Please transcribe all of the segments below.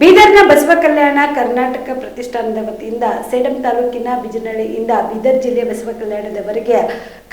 ಬೀದರ್ನ ಬಸವ ಕಲ್ಯಾಣ ಕರ್ನಾಟಕ ಪ್ರತಿಷ್ಠಾನದ ವತಿಯಿಂದ ಸೇಡಂ ತಾಲೂಕಿನ ಬಿಜನಹಳ್ಳಿಯಿಂದ ಬೀದರ್ ಜಿಲ್ಲೆ ಬಸವ ಕಲ್ಯಾಣದವರೆಗೆ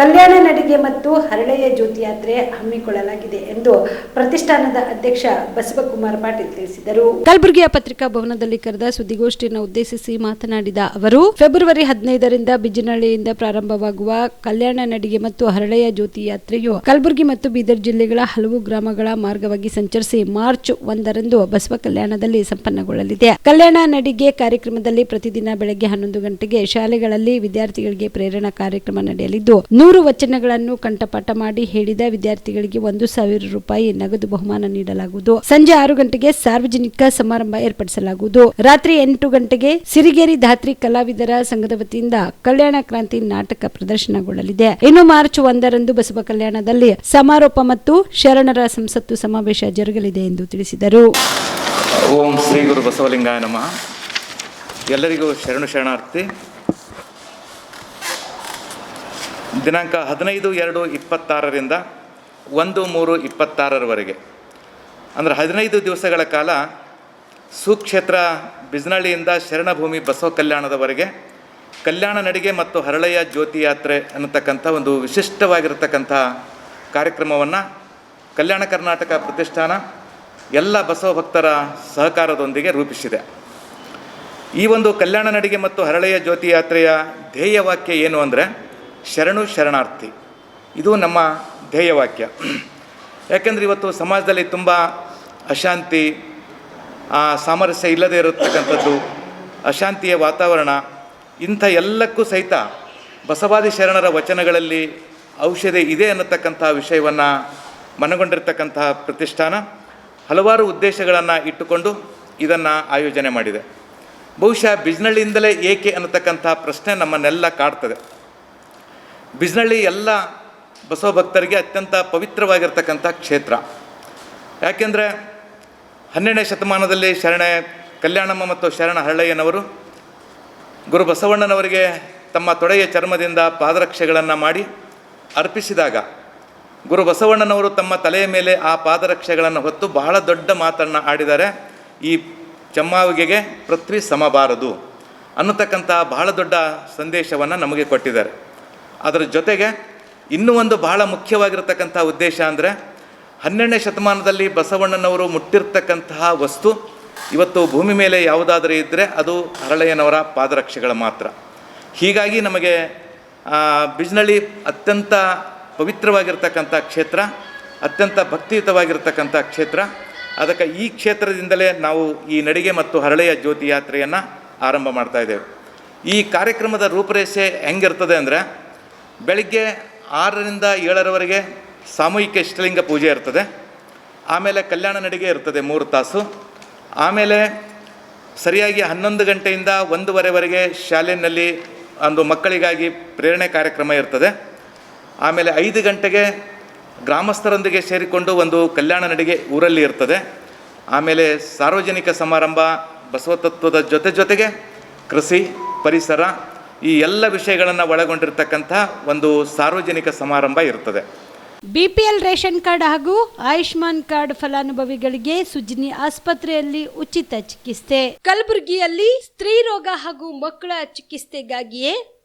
ಕಲ್ಯಾಣ ನಡಿಗೆ ಮತ್ತು ಹರಳೆಯ ಜ್ಯೋತಿ ಯಾತ್ರೆ ಹಮ್ಮಿಕೊಳ್ಳಲಾಗಿದೆ ಎಂದು ಪ್ರತಿಷ್ಠಾನದ ಅಧ್ಯಕ್ಷ ಬಸವಕುಮಾರ್ ಪಾಟೀಲ್ ತಿಳಿಸಿದರು. ಕಲಬುರಗಿಯ ಪತ್ರಿಕಾ ಭವನದಲ್ಲಿ ಕರೆದ ಸುದ್ದಿಗೋಷ್ಠಿಯನ್ನು ಉದ್ದೇಶಿಸಿ ಮಾತನಾಡಿದ ಅವರು, ಫೆಬ್ರವರಿ ಹದಿನೈದರಿಂದ ಬಿಜನಹಳ್ಳಿಯಿಂದ ಪ್ರಾರಂಭವಾಗುವ ಕಲ್ಯಾಣ ನಡಿಗೆ ಮತ್ತು ಹರಳೆಯ ಜ್ಯೋತಿ ಯಾತ್ರೆಯು ಕಲಬುರಗಿ ಮತ್ತು ಬೀದರ್ ಜಿಲ್ಲೆಗಳ ಹಲವು ಗ್ರಾಮಗಳ ಮಾರ್ಗವಾಗಿ ಸಂಚರಿಸಿ ಮಾರ್ಚ್ ಒಂದರಂದು ಬಸವ ಕಲ್ಯಾಣದಲ್ಲಿ ಸಂಪನ್ನಗೊಳ್ಳಲಿದೆ. ಕಲ್ಯಾಣ ನಡಿಗೆ ಕಾರ್ಯಕ್ರಮದಲ್ಲಿ ಪ್ರತಿದಿನ ಬೆಳಗ್ಗೆ ಹನ್ನೊಂದು ಗಂಟೆಗೆ ಶಾಲೆಗಳಲ್ಲಿ ವಿದ್ಯಾರ್ಥಿಗಳಿಗೆ ಪ್ರೇರಣಾ ಕಾರ್ಯಕ್ರಮ ನಡೆಯಲಿದ್ದು, ನೂರು ವಚನಗಳನ್ನು ಕಂಠಪಾಠ ಮಾಡಿ ಹೇಳಿದ ವಿದ್ಯಾರ್ಥಿಗಳಿಗೆ ಒಂದು ಸಾವಿರ ರೂಪಾಯಿ ನಗದು ಬಹುಮಾನ ನೀಡಲಾಗುವುದು. ಸಂಜೆ ಆರು ಗಂಟೆಗೆ ಸಾರ್ವಜನಿಕ ಸಮಾರಂಭ ಏರ್ಪಡಿಸಲಾಗುವುದು. ರಾತ್ರಿ ಎಂಟು ಗಂಟೆಗೆ ಸಿರಿಗೇರಿ ಧಾತ್ರಿ ಕಲಾವಿದರ ಸಂಘದ ವತಿಯಿಂದ ಕಲ್ಯಾಣ ಕ್ರಾಂತಿ ನಾಟಕ ಪ್ರದರ್ಶನಗೊಳ್ಳಲಿದೆ. ಇನ್ನು ಮಾರ್ಚ್ ಒಂದರಂದು ಬಸವ ಕಲ್ಯಾಣದಲ್ಲಿ ಸಮಾರೋಪ ಮತ್ತು ಶರಣರ ಸಂಸತ್ತು ಸಮಾವೇಶ ಜರುಗಲಿದೆ ಎಂದು ತಿಳಿಸಿದರು. ಓಂ ಶ್ರೀ ಗುರು ಬಸವಲಿಂಗಾಯ ನಮಃ. ಎಲ್ಲರಿಗೂ ಶರಣು ಶರಣಾರ್ಥಿ. ದಿನಾಂಕ ಹದಿನೈದು ಎರಡು ಇಪ್ಪತ್ತಾರರಿಂದ ಒಂದು ಮೂರು ಇಪ್ಪತ್ತಾರರವರೆಗೆ. ಅಂದರೆ ಹದಿನೈದು ದಿವಸಗಳ ಕಾಲ ಸುಕ್ಷೇತ್ರ ಬಿಜ್ನಳ್ಳಿಯಿಂದ ಶರಣಭೂಮಿ ಬಸವ ಕಲ್ಯಾಣದವರೆಗೆ ಕಲ್ಯಾಣ ನಡಿಗೆ ಮತ್ತು ಹರಳೆಯ ಜ್ಯೋತಿ ಯಾತ್ರೆ ಅನ್ನತಕ್ಕಂಥ ಒಂದು ವಿಶಿಷ್ಟವಾಗಿರತಕ್ಕಂಥ ಕಾರ್ಯಕ್ರಮವನ್ನು ಕಲ್ಯಾಣ ಕರ್ನಾಟಕ ಪ್ರತಿಷ್ಠಾನ ಎಲ್ಲ ಬಸವ ಭಕ್ತರ ಸಹಕಾರದೊಂದಿಗೆ ರೂಪಿಸಿದೆ. ಈ ಒಂದು ಕಲ್ಯಾಣ ನಡಿಗೆ ಮತ್ತು ಹರಳೆಯ ಜ್ಯೋತಿ ಯಾತ್ರೆಯ ಧ್ಯೇಯವಾಕ್ಯ ಏನು ಅಂದರೆ ಶರಣು ಶರಣಾರ್ಥಿ. ಇದು ನಮ್ಮ ಧ್ಯೇಯವಾಕ್ಯ. ಯಾಕೆಂದರೆ ಇವತ್ತು ಸಮಾಜದಲ್ಲಿ ತುಂಬ ಅಶಾಂತಿ ಆ, ಸಾಮರಸ್ಯ ಇಲ್ಲದೆ ಇರತಕ್ಕಂಥದ್ದು ಅಶಾಂತಿಯ ವಾತಾವರಣ ಇಂಥ ಎಲ್ಲಕ್ಕೂ ಸಹಿತ ಬಸವಾದಿ ಶರಣರ ವಚನಗಳಲ್ಲಿ ಔಷಧಿ ಇದೆ ಅನ್ನತಕ್ಕಂಥ ವಿಷಯವನ್ನು ಮನಗೊಂಡಿರ್ತಕ್ಕಂಥ ಪ್ರತಿಷ್ಠಾನ. ಹಲವಾರು ಉದ್ದೇಶಗಳನ್ನು ಇಟ್ಟುಕೊಂಡು ಇದನ್ನು ಆಯೋಜನೆ ಮಾಡಿದೆ. ಬಹುಶಃ ಬಿಜ್ನಳ್ಳಿಯಿಂದಲೇ ಏಕೆ ಅನ್ನತಕ್ಕಂಥ ಪ್ರಶ್ನೆ ನಮ್ಮನ್ನೆಲ್ಲ ಕಾಡ್ತದೆ. ಬಿಜ್ನಳ್ಳಿ ಎಲ್ಲ ಬಸವ ಭಕ್ತರಿಗೆ ಅತ್ಯಂತ ಪವಿತ್ರವಾಗಿರ್ತಕ್ಕಂಥ ಕ್ಷೇತ್ರ. ಯಾಕೆಂದರೆ ಹನ್ನೆರಡನೇ ಶತಮಾನದಲ್ಲಿ ಶರಣೆ ಕಲ್ಯಾಣಮ್ಮ ಮತ್ತು ಶರಣ ಹರಳಯ್ಯನವರು ಗುರು ಬಸವಣ್ಣನವರಿಗೆ ತಮ್ಮ ತೊಡೆಯ ಚರ್ಮದಿಂದ ಪಾದರಕ್ಷೆಗಳನ್ನು ಮಾಡಿ ಅರ್ಪಿಸಿದಾಗ ಗುರು ಬಸವಣ್ಣನವರು ತಮ್ಮ ತಲೆಯ ಮೇಲೆ ಆ ಪಾದರಕ್ಷೆಗಳನ್ನು ಹೊತ್ತು ಬಹಳ ದೊಡ್ಡ ಮಾತನ್ನು ಆಡಿದ್ದಾರೆ ಈ ಚಮ್ಮಾವಿಗೆಗೆ ಪೃಥ್ವಿ ಸಮಬಾರದು ಅನ್ನತಕ್ಕಂಥ ಬಹಳ ದೊಡ್ಡ ಸಂದೇಶವನ್ನು ನಮಗೆ ಕೊಟ್ಟಿದ್ದಾರೆ. ಅದರ ಜೊತೆಗೆ ಇನ್ನೂ ಒಂದು ಬಹಳ ಮುಖ್ಯವಾಗಿರತಕ್ಕಂಥ ಉದ್ದೇಶ ಅಂದರೆ ಹನ್ನೆರಡನೇ ಶತಮಾನದಲ್ಲಿ ಬಸವಣ್ಣನವರು ಮುಟ್ಟಿರ್ತಕ್ಕಂತಹ ವಸ್ತು ಇವತ್ತು ಭೂಮಿ ಮೇಲೆ ಯಾವುದಾದರೂ ಇದ್ದರೆ ಅದು ಹರಳಯ್ಯನವರ ಪಾದರಕ್ಷೆಗಳು ಮಾತ್ರ. ಹೀಗಾಗಿ ನಮಗೆ ಬಿಜ್ನಳ್ಳಿ ಅತ್ಯಂತ ಪವಿತ್ರವಾಗಿರ್ತಕ್ಕಂಥ ಕ್ಷೇತ್ರ, ಅತ್ಯಂತ ಭಕ್ತಿಯುತವಾಗಿರ್ತಕ್ಕಂಥ ಕ್ಷೇತ್ರ. ಅದಕ್ಕೆ ಈ ಕ್ಷೇತ್ರದಿಂದಲೇ ನಾವು ಈ ನಡಿಗೆ ಮತ್ತು ಹರಳೆಯ ಜ್ಯೋತಿ ಯಾತ್ರೆಯನ್ನು ಆರಂಭ ಮಾಡ್ತಾ ಇದ್ದೇವೆ. ಈ ಕಾರ್ಯಕ್ರಮದ ರೂಪರೇಷೆ ಹೆಂಗಿರ್ತದೆ ಅಂದರೆ, ಬೆಳಿಗ್ಗೆ ಆರರಿಂದ ಏಳರವರೆಗೆ ಸಾಮೂಹಿಕ ಇಷ್ಟಲಿಂಗ ಪೂಜೆ ಇರ್ತದೆ. ಆಮೇಲೆ ಕಲ್ಯಾಣ ನಡಿಗೆ ಇರ್ತದೆ ಮೂರು ತಾಸು. ಆಮೇಲೆ ಸರಿಯಾಗಿ ಹನ್ನೊಂದು ಗಂಟೆಯಿಂದ ಒಂದೂವರೆವರೆಗೆ ಶಾಲೆಯಲ್ಲಿ ಒಂದು ಮಕ್ಕಳಿಗಾಗಿ ಪ್ರೇರಣೆ ಕಾರ್ಯಕ್ರಮ ಇರ್ತದೆ. ಆಮೇಲೆ ಐದು ಗಂಟೆಗೆ ಗ್ರಾಮಸ್ಥರೊಂದಿಗೆ ಸೇರಿಕೊಂಡು ಒಂದು ಕಲ್ಯಾಣ ನಡಿಗೆ ಊರಲ್ಲಿ ಇರ್ತದೆ. ಆಮೇಲೆ ಸಾರ್ವಜನಿಕ ಸಮಾರಂಭ, ಬಸವತತ್ವದ ಜೊತೆ ಜೊತೆಗೆ ಕೃಷಿ, ಪರಿಸರ, ಈ ಎಲ್ಲ ವಿಷಯಗಳನ್ನು ಒಳಗೊಂಡಿರ್ತಕ್ಕಂಥ ಒಂದು ಸಾರ್ವಜನಿಕ ಸಮಾರಂಭ ಇರ್ತದೆ. ಬಿಪಿಎಲ್ ರೇಷನ್ ಕಾರ್ಡ್ ಹಾಗೂ ಆಯುಷ್ಮಾನ್ ಕಾರ್ಡ್ ಫಲಾನುಭವಿಗಳಿಗೆ ಸುಜಿನಿ ಆಸ್ಪತ್ರೆಯಲ್ಲಿ ಉಚಿತ ಚಿಕಿತ್ಸೆ. ಕಲಬುರಗಿಯಲ್ಲಿ ಸ್ತ್ರೀ ರೋಗ ಹಾಗೂ ಮಕ್ಕಳ ಚಿಕಿತ್ಸೆಗಾಗಿಯೇ